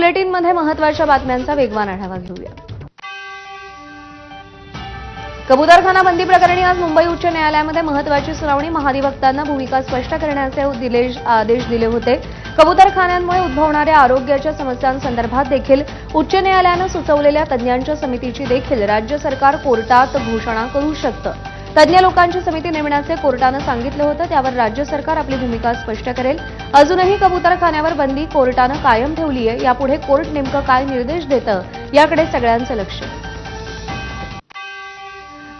बुलेटिनमध्ये महत्त्वाच्या बातम्यांचा वेगवान आढावा घेऊया. कबुतरखाना बंदी प्रकरणी आज मुंबई उच्च न्यायालयामध्ये महत्वाची सुनावणी. महाधिवक्तांना भूमिका स्पष्ट करण्याचे दिले- आदेश दिले होते. कबुतरखान्यांमुळे उद्भवणाऱ्या आरोग्याच्या समस्यांसंदर्भात देखील उच्च न्यायालयानं सुचवलेल्या तज्ज्ञांच्या समितीची देखील राज्य सरकार कोर्टात घोषणा करू शकतं. तज्ज्ञ लोकांची समिती नेमण्याचे कोर्टानं सांगितलं होतं. त्यावर राज्य सरकार आपली भूमिका स्पष्ट करेल. अजूनही कबुतरखान्यावर बंदी कोर्टानं कायम ठेवली आहे यापुढे कोर्ट नेमकं काय निर्देश देतं याकडे सगळ्यांचं लक्ष.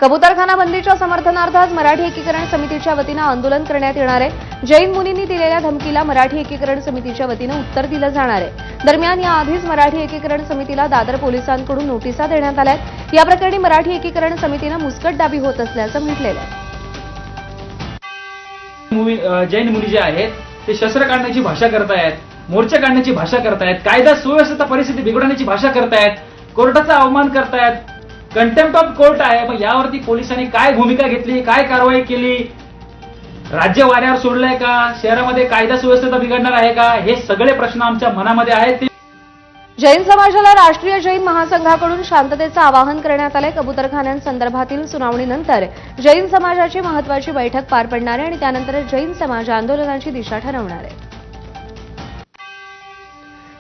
कबुतरखाना बंदीच्या समर्थनार्थ आज मराठी एकीकरण समितीच्या वतीनं आंदोलन करण्यात येणार आहे. जैन मुनींनी दिलेल्या धमकीला मराठी एकीकरण समितीच्या वतीनं उत्तर दिलं जाणार आहे. दरम्यान याआधीच मराठी एकीकरण समितीला दादर पोलिसांकडून नोटिसा देण्यात आल्या या प्रकरणी मराठी एकीकरण समितीनं मुस्कटदाबी होत असल्याचं म्हटलेलं आहे. जैन मुनी जे आहेत ते शस्त्र काढण्याची भाषा करतायत मोर्चा काढण्याची भाषा करतायत कायदा सुव्यवस्था परिस्थिती बिघडवण्याची भाषा करतायत कोर्टाचा अवमान करतायत कंटेम्प्ट ऑफ कोर्ट आहे. मग यावरती पोलिसांनी काय भूमिका घेतली काय कारवाई केली? राज्य वाऱ्यावर सोडलंय का? शहरामध्ये कायदा सुव्यवस्था बिघडणार आहे का? हे सगळे प्रश्न आमच्या मनामध्ये आहेत. जैन समाजाला राष्ट्रीय जैन महासंघाकडून शांततेचं आवाहन करण्यात आलंय. कबुतरखान्यांसंदर्भातील सुनावणीनंतर जैन समाजाची महत्वाची बैठक पार पडणार आहे आणि त्यानंतर जैन समाज आंदोलनाची दिशा ठरवणार आहे.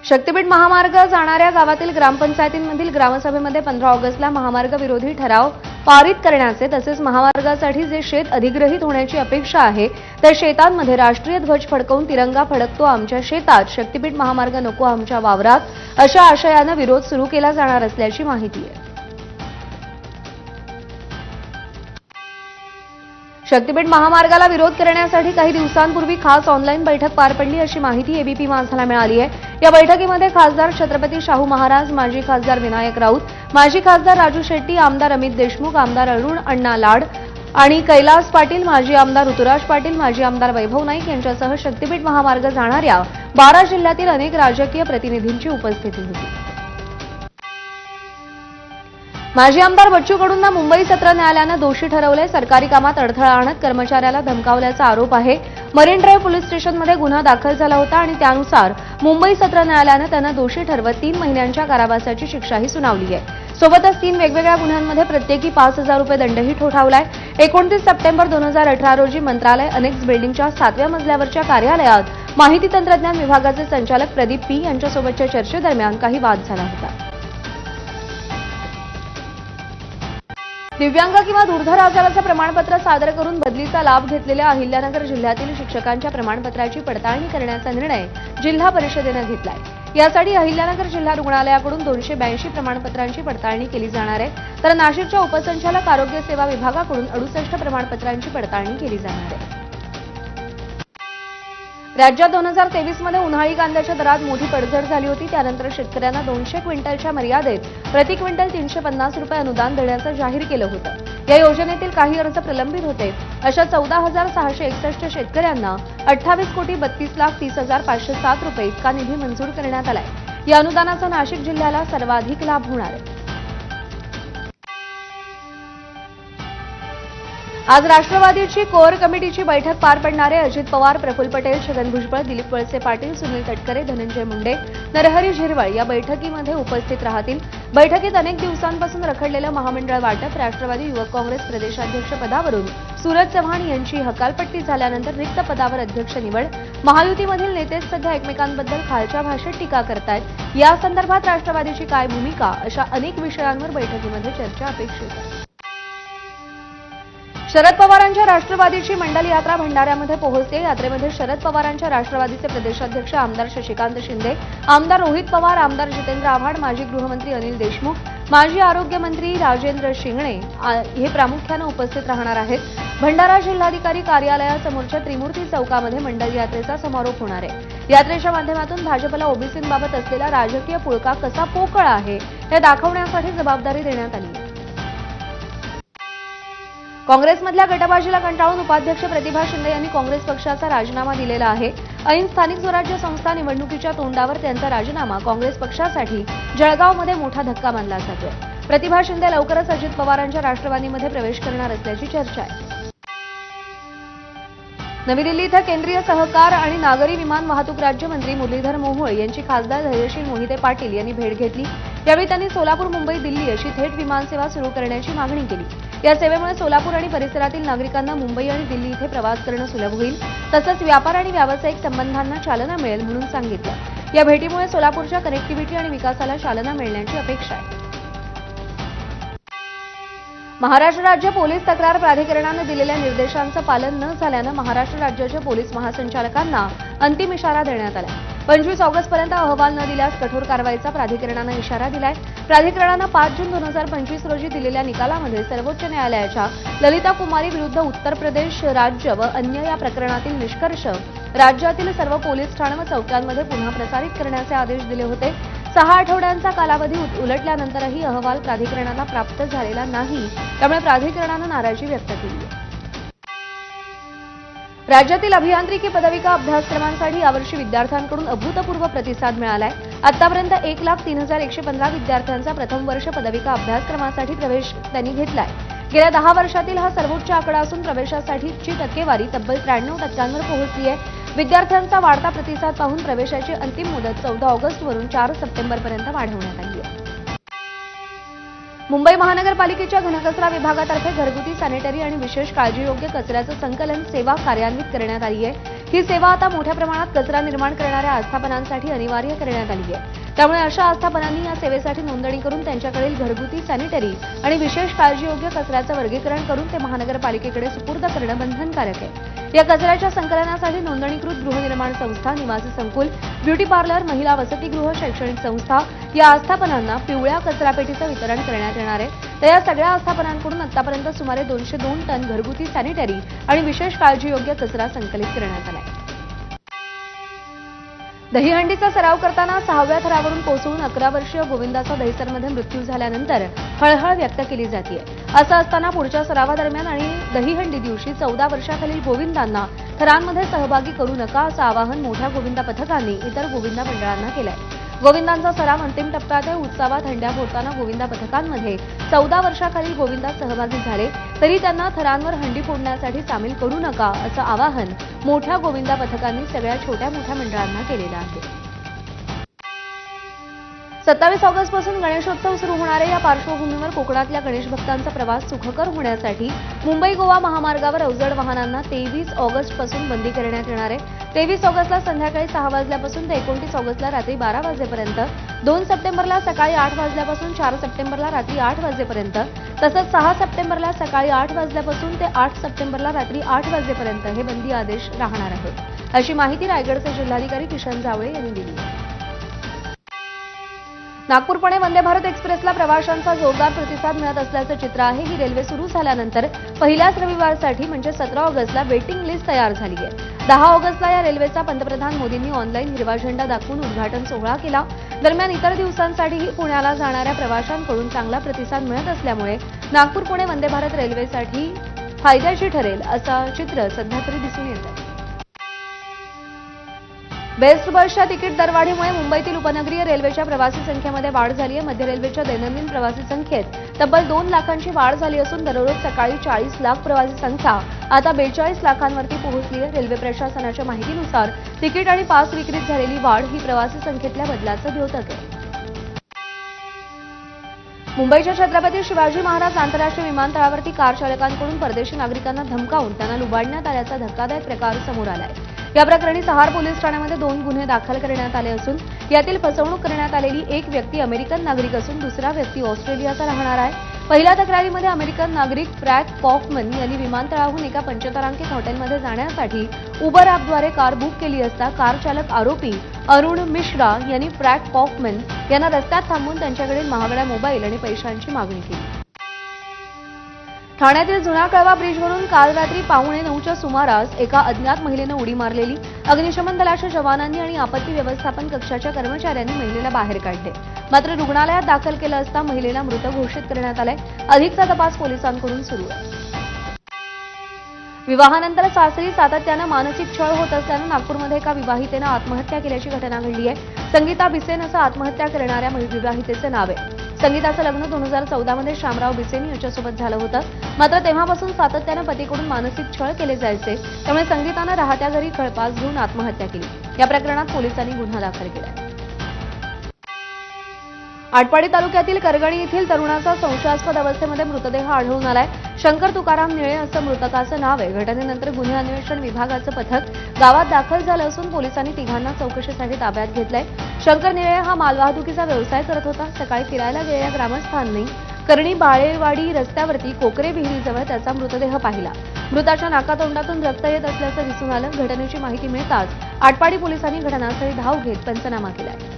शक्तीपीठ महामार्ग जाणाऱ्या गावातील ग्रामपंचायतींमधील ग्रामसभेमध्ये पंधरा ऑगस्टला महामार्ग विरोधी ठराव पारित करण्याचे तसेच महामार्गासाठी जे शेत अधिग्रहित होण्याची अपेक्षा आहे त्या शेतांमध्ये राष्ट्रीय ध्वज फडकवून तिरंगा फडकतो आमच्या शेतात. शक्तीपीठ महामार्ग नको आमच्या वावरात. अशा आशयानं विरोध सुरू केला जाणार असल्याची माहिती आहे. शक्तीपीठ महामार्गाला विरोध करण्यासाठी काही दिवसांपूर्वी खास ऑनलाईन बैठक पार पडली अशी माहिती एबीपी माझाला मिळाली आहे. या बैठकीमध्ये खासदार छत्रपती शाहू महाराज माजी खासदार विनायक राऊत माजी खासदार राजू शेट्टी आमदार अमित देशमुख आमदार अरुण अण्णा लाड आणि कैलास पाटील माजी आमदार ऋतुराज पाटील माजी आमदार वैभव नाईक यांच्यासह शक्तीपीठ महामार्ग जाणाऱ्या बारा जिल्ह्यातील अनेक राजकीय प्रतिनिधींची उपस्थिती होती. माजी आमदार बच्चू कडूंना मुंबई सत्र न्यायालयानं दोषी ठरवले सरकारी कामात अडथळा आणत कर्मचाऱ्याला धमकावल्याचा आरोप आहे. मरीन ड्राईव्ह पोलीस स्टेशनमध्ये गुन्हा दाखल झाला होता आणि त्यानुसार मुंबई सत्र न्यायालयानं त्यांना दोषी ठरवत तीन महिन्यांच्या कारावासाची शिक्षाही सुनावली आहे. सोबतच तीन वेगवेगळ्या गुन्ह्यांमध्ये प्रत्येकी पाच हजार रुपये दंडही ठोठावलाय. एकोणतीस सप्टेंबर दोन हजार अठरा रोजी मंत्रालय अनेक्स बिल्डिंगच्या सातव्या मजल्यावरच्या कार्यालयात माहिती तंत्रज्ञान विभागाचे संचालक प्रदीप पी यांच्यासोबतच्या चर्चेदरम्यान काही वाद झाला होता. दिव्यांग किंवा दुर्धर आजाराचं प्रमाणपत्र सादर करून बदलीचा लाभ घेतलेल्या अहिल्यानगर जिल्ह्यातील शिक्षकांच्या प्रमाणपत्राची पडताळणी करण्याचा निर्णय जिल्हा परिषदेनं घेतलाय. यासाठी अहिल्यानगर जिल्हा रुग्णालयाकडून दोनशे ब्याऐंशी प्रमाणपत्रांची पडताळणी केली जाणार आहे. तर नाशिकच्या उपसंचालक आरोग्य सेवा विभागाकडून अडुसष्ट प्रमाणपत्रांची पडताळणी केली जाणार आहे. राज्यात दोन हजार तेवीसमध्ये उन्हाळी कांद्याच्या दरात मोठी पडझड झाली होती. त्यानंतर शेतकऱ्यांना दोनशे क्विंटलच्या मर्यादेत प्रति क्विंटल तीनशे पन्नास रुपये अनुदान देण्याचं जाहीर केलं होतं. या योजनेतील काही अर्ज प्रलंबित होते. अशा चौदा हजार सहाशे एकसष्ट शेतकऱ्यांना अठ्ठावीस कोटी बत्तीस लाख तीस हजार पाचशे सात रुपये इतका निधी मंजूर करण्यात आलाय. या अनुदानाचा नाशिक जिल्ह्याला सर्वाधिक लाभ होणार आहे. आज राष्ट्रवादीची कोअर कमिटीची बैठक पार पडणार आहे अजित पवार प्रफुल्ल पटेल छगन भुजबळ दिलीप वळसे पाटील सुनील तटकरे धनंजय मुंडे नरहरी झिरवळ या बैठकीमध्ये उपस्थित राहतील. बैठकीत अनेक दिवसांपासून रखडलेलं महामंडळ वाटप राष्ट्रवादी युवक काँग्रेस प्रदेशाध्यक्ष पदावरून सूरज चव्हाण यांची हकालपट्टी झाल्यानंतर रिक्त पदावर अध्यक्ष निवड. महायुतीमधील नेतेच सध्या एकमेकांबद्दल खालच्या भाषेत टीका करतायत. या संदर्भात राष्ट्रवादीची काय भूमिका? अशा अनेक विषयांवर बैठकीमध्ये चर्चा अपेक्षित आहे. शरद पवारांच्या राष्ट्रवादीची मंडल यात्रा भंडाऱ्यामध्ये पोहोचते. यात्रेमध्ये शरद पवारांच्या राष्ट्रवादीचे प्रदेशाध्यक्ष आमदार शशिकांत शिंदे आमदार रोहित पवार आमदार जितेंद्र आव्हाड माजी गृहमंत्री अनिल देशमुख माजी आरोग्यमंत्री राजेंद्र शिंगणे हे प्रामुख्यानं उपस्थित राहणार आहेत. भंडारा जिल्हाधिकारी कार्यालयासमोरच्या त्रिमूर्ती चौकामध्ये मंडल यात्रेचा समारोप होणार आहे. यात्रेच्या माध्यमातून भाजपला ओबीसींबाबत असलेला राजकीय पुळका कसा पोकळ आहे हे दाखवण्यासाठी जबाबदारी देण्यात आली आहे. काँग्रेसमधल्या गटबाजीला कंटाळून उपाध्यक्ष प्रतिभा शिंदे यांनी काँग्रेस पक्षाचा राजीनामा दिलेला आहे. ऐन स्थानिक स्वराज्य संस्था निवडणुकीच्या तोंडावर त्यांचा राजीनामा काँग्रेस पक्षासाठी जळगावमध्ये मोठा धक्का मानला जातोय. प्रतिभा शिंदे लवकरच अजित पवारांच्या राष्ट्रवादीमध्ये प्रवेश करणार असल्याची चर्चा आहे. नवी दिल्ली इथं केंद्रीय सहकार आणि नागरी विमान वाहतूक राज्यमंत्री मुरलीधर मोहोळ यांची खासदार धैर्यशील मोहिते पाटील यांनी भेट घेतली. त्यावेळी त्यांनी सोलापूर मुंबई दिल्ली अशी थेट विमानसेवा सुरू करण्याची मागणी केली. या सेवेमुळे सोलापूर आणि परिसरातील नागरिकांना मुंबई आणि दिल्ली इथे प्रवास करणं सुलभ होईल. तसंच व्यापार आणि व्यावसायिक संबंधांना चालना मिळेल म्हणून सांगितलं. या भेटीमुळे सोलापूरच्या कनेक्टिव्हिटी आणि विकासाला चालना मिळण्याची अपेक्षा आहे. महाराष्ट्र राज्य पोलीस तक्रार प्राधिकरणानं दिलेल्या निर्देशांचं पालन न झाल्यानं महाराष्ट्र राज्याच्या पोलीस महासंचालकांना अंतिम इशारा देण्यात आला. पंचवीस ऑगस्टपर्यंत अहवाल न दिल्यास कठोर कारवाईचा प्राधिकरणानं इशारा दिलाय. प्राधिकरणानं पाच जून दोन हजार पंचवीस रोजी दिलेल्या निकालामध्ये सर्वोच्च न्यायालयाच्या ललिता कुमारी विरुद्ध उत्तर प्रदेश राज्य व अन्य या प्रकरणातील निष्कर्ष राज्यातील सर्व पोलीस ठाणं व चौक्यांमध्ये पुन्हा प्रसारित करण्याचे आदेश दिले होते. सहा आठवड्यांचा कालावधी उत- उलटल्यानंतरही अहवाल प्राधिकरणाला प्राप्त झालेला नाही. त्यामुळे प्राधिकरणानं नाराजी व्यक्त केली आहे. राज्यातील अभियांत्रिकी पदविका अभ्यासक्रमांसाठी यावर्षी विद्यार्थ्यांकडून अभूतपूर्व प्रतिसाद मिळालाय. आतापर्यंत एक लाख तीन हजार एकशे पंधरा विद्यार्थ्यांचा प्रथम वर्ष पदविका अभ्यासक्रमासाठी प्रवेश त्यांनी घेतलाय. गेल्या दहा वर्षातील हा सर्वोच्च आकडा असून प्रवेशासाठीची टक्केवारी तब्बल त्र्याण्णव टक्क्यांवर पोहोचली आहे विद्यार्थ्यांचा वाढता प्रतिसाद पाहून प्रवेशाची अंतिम मुदत चौदा ऑगस्टवरून चार सप्टेंबरपर्यंत वाढवण्यात आली आहे. मुंबई महानगरपालिकेच्या घनकचरा विभागातर्फे घरगुती सॅनिटरी आणि विशेष काळजीयोग्य कचऱ्याचं संकलन सेवा कार्यान्वित करण्यात आली आहे. ही सेवा आता मोठ्या प्रमाणात कचरा निर्माण करणाऱ्या आस्थापनांसाठी अनिवार्य करण्यात आली आहे. त्यामुळे अशा आस्थापनांनी या सेवेसाठी नोंदणी करून त्यांच्याकडील घरगुती सॅनिटरी आणि विशेष काळजीयोग्य कचऱ्याचं वर्गीकरण करून ते महानगरपालिकेकडे सुपूर्द करणं बंधनकारक आहे. या कचऱ्याच्या संकलनासाठी नोंदणीकृत गृहनिर्माण संस्था निवासी संकुल ब्युटी पार्लर महिला वसतिगृह शैक्षणिक संस्था या आस्थापनांना पिवळ्या कचरापेटीचं वितरण करण्यात येणार आहे. तर या सगळ्या आस्थापनांकडून आतापर्यंत सुमारे दोनशे दोन टन घरगुती सॅनिटरी आणि विशेष काळजीयोग्य कचरा संकलित करण्यात आला आहे. दहीहंडीचा सराव करताना सहाव्या थरावरून कोसळून अकरा वर्षीय गोविंदाचा दहिसरमध्ये मृत्यू झाल्यानंतर हळहळ व्यक्त केली जाते असं असताना पुढच्या सरावादरम्यान आणि दहीहंडी दिवशी चौदा वर्षाखालील गोविंदांना थरांमध्ये सहभागी करू नका असं आवाहन मोठ्या गोविंदा पथकांनी इतर गोविंदा मंडळांना केलंय. गोविंदांचा सराव अंतिम टप्प्यात आहे. उत्सवात हंड्या फोडताना गोविंदा पथकांमध्ये. चौदा वर्षाखालील गोविंदा सहभागी झाले. तरी त्यांना थरांवर हंडी फोडण्यासाठी सामील करू नका असं आवाहन मोठ्या गोविंदा पथकांनी सगळ्या छोट्या मोठ्या मंडळांना केलेलं आहे. सत्तावीस ऑगस्टपासून गणेशोत्सव सुरू होणार आहे या पार्श्वभूमीवर कोकणातल्या गणेश भक्तांचा प्रवास सुखकर होण्यासाठी मुंबई गोवा महामार्गावर अवजड वाहनांना तेवीस ऑगस्टपासून बंदी करण्यात येणार आहे. तेवीस ऑगस्टला संध्याकाळी सहा वाजल्यापासून ते एकोणतीस ऑगस्टला रात्री बारा वाजेपर्यंत दोन सप्टेंबरला सकाळी आठ वाजल्यापासून चार सप्टेंबरला रात्री आठ वाजेपर्यंत तसंच सहा सप्टेंबरला सकाळी आठ वाजल्यापासून ते आठ सप्टेंबरला रात्री आठ वाजेपर्यंत हे बंदी आदेश राहणार आहेत. अशी माहिती रायगडचे जिल्हाधिकारी किशन जावळे यांनी दिली आहे. नागपूर पुणे वंदे भारत एक्सप्रेसला प्रवाशांचा जोरदार प्रतिसाद मिळत असल्याचं चित्र आहे. ही रेल्वे सुरू झाल्यानंतर पहिल्याच रविवारसाठी म्हणजे सतरा ऑगस्टला वेटिंग लिस्ट तयार झाली आहे. दहा ऑगस्टला या रेल्वेचा पंतप्रधान मोदींनी ऑनलाईन हिरवा झेंडा दाखवून उद्घाटन सोहळा केला. दरम्यान इतर दिवसांसाठीही पुण्याला जाणाऱ्या प्रवाशांकडून चांगला प्रतिसाद मिळत असल्यामुळे नागपूर पुणे वंदे भारत रेल्वेसाठी फायद्याची ठरेल असं चित्र सध्या तरी दिसून येत आहे. बेस्ट बसच्या तिकीट दरवाढीमुळे मुंबईतील उपनगरीय रेल्वेच्या प्रवासी संख्येमध्ये वाढ झाली आहे. मध्य रेल्वेच्या दैनंदिन प्रवासी संख्येत तब्बल दोन लाखांची वाढ झाली असून दररोज सकाळी चाळीस लाख प्रवासी संख्या आता बेचाळीस लाखांवरती पोहोचली आहे. रेल्वे प्रशासनाच्या माहितीनुसार तिकीट आणि पास विक्रीत झालेली वाढ ही प्रवासी संख्येतल्या बदलाचं द्योतक आहे. मुंबईच्या छत्रपती शिवाजी महाराज आंतरराष्ट्रीय विमानतळावरती कार चालकांकडून परदेशी नागरिकांना धमकावून त्यांना लुबाडण्यात आल्याचा धक्कादायक प्रकार समोर आला आहे या प्रकरणी सहार पोलीस ठाण्यामध्ये दोन गुन्हे दाखल करण्यात आले असून यातील फसवणूक करण्यात आलेली एक व्यक्ती अमेरिकन नागरिक असून दुसरा व्यक्ती ऑस्ट्रेलियाचा राहणार आहे. पहिल्या तक्रारीमध्ये अमेरिकन नागरिक फ्रॅक पॉफमन यांनी विमानतळाहून एका पंचतारांकित हॉटेलमध्ये जाण्यासाठी उबर ॲपद्वारे कार बुक केली असता कार चालक आरोपी अरुण मिश्रा यांनी फ्रॅक पॉफमन यांना रस्त्यात थांबून त्यांच्याकडील महागड्या मोबाईल आणि पैशांची मागणी केली. ठाण्यातील जुना कळवा ब्रिजवरून काल रात्री पावणे नऊच्या सुमारास एका अज्ञात महिलेनं उडी मारलेली. अग्निशमन दलाच्या जवानांनी आणि आपत्ती व्यवस्थापन कक्षाच्या कर्मचाऱ्यांनी महिलेला बाहेर काढले. मात्र रुग्णालयात दाखल केलं असता महिलेला मृत घोषित करण्यात आलाय. अधिकचा तपास पोलिसांकडून सुरू आहे. विवाहानंतर सासरी सातत्यानं मानसिक छळ होत असल्यानं नागपूरमध्ये एका विवाहितेनं आत्महत्या केल्याची घटना घडली आहे. संगीता बिसेन असं आत्महत्या करणाऱ्या विवाहितेचं नाव आहे. संगीताचं लग्न दोन हजार चौदामध्ये श्यामराव बिसेन याच्यासोबत झालं होतं. मात्र तेव्हापासून सातत्यानं पतीकडून मानसिक छळ केले जायचे. त्यामुळे संगीतानं राहत्या घरी खळपास घेऊन आत्महत्या केली. या प्रकरणात पोलिसांनी गुन्हा दाखल केला आटपाडी तालुक्यातील करगणी येथील तरुणाचा संशयास्पद अवस्थेमध्ये मृतदेह आढळून आलाय. शंकर तुकाराम निळे असं मृतकाचं नाव आहे. घटनेनंतर गुन्हे अन्वेषण विभागाचं पथक गावात दाखल झालं असून पोलिसांनी तिघांना चौकशीसाठी ताब्यात घेतलंय. शंकर निळे हा मालवाहतुकीचा व्यवसाय करत होता. सकाळी फिरायला गेलेल्या ग्रामस्थांनी करणी बाळेवाडी रस्त्यावरती कोकरे विहिरीजवळ त्याचा मृतदेह पाहिला. मृताच्या नाकातोंडातून रक्त येत असल्याचं दिसून आलं. घटनेची माहिती मिळताच आटपाडी पोलिसांनी घटनास्थळी धाव घेत पंचनामा केलाय.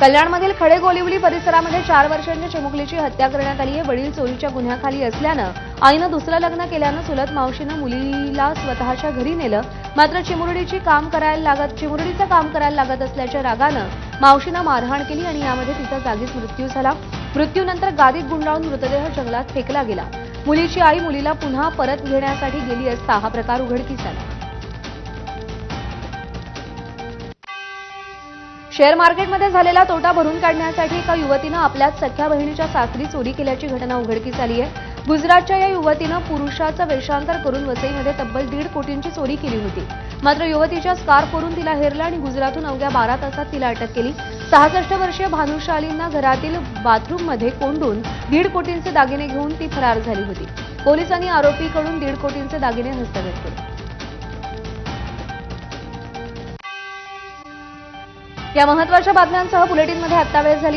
कल्याणमधील खडे गोलिवली परिसरामध्ये चार वर्षांच्या चिमुकलीची हत्या करण्यात आली आहे. वडील चोरीच्या गुन्ह्याखाली असल्यानं आईनं दुसरं लग्न केल्यानं चुलत मावशीनं मुलीला स्वतःच्या घरी नेलं. मात्र चिमुरडीची काम करायला लागत चिमुरडीचं काम करायला लागत असल्याच्या रागानं मावशीनं मारहाण केली आणि यामध्ये तिचा जागीच मृत्यू झाला. मृत्यूनंतर गादीत गुंडाळून मृतदेह जंगलात फेकला गेला. मुलीची आई मुलीला पुन्हा परत घेण्यासाठी गेली असता हा प्रकार उघडकीस आला. शेअर मार्केटमध्ये झालेला तोटा भरून काढण्यासाठी एका युवतीनं आपल्याच सख्या बहिणीच्या सासरी चोरी केल्याची घटना उघडकीस आली आहे. गुजरातच्या या युवतीनं पुरुषाचं वेषांतर करून वसईमध्ये तब्बल दीड कोटींची चोरी केली होती. मात्र युवतीच्या स्कार्फवरून तिला हेरलं आणि गुजरातहून अवघ्या बारा तासात तिला अटक केली. सहासष्ट वर्षीय भानुशालींना घरातील बाथरूममध्ये कोंडून दीड कोटींचे दागिने घेऊन ती फरार झाली होती. पोलिसांनी आरोपीकडून दीड कोटींचे दागिने हस्तगत केले. या महत्त्वाच्या बातम्यांसह बुलेटिनमध्ये आत्ता वेळ झाली.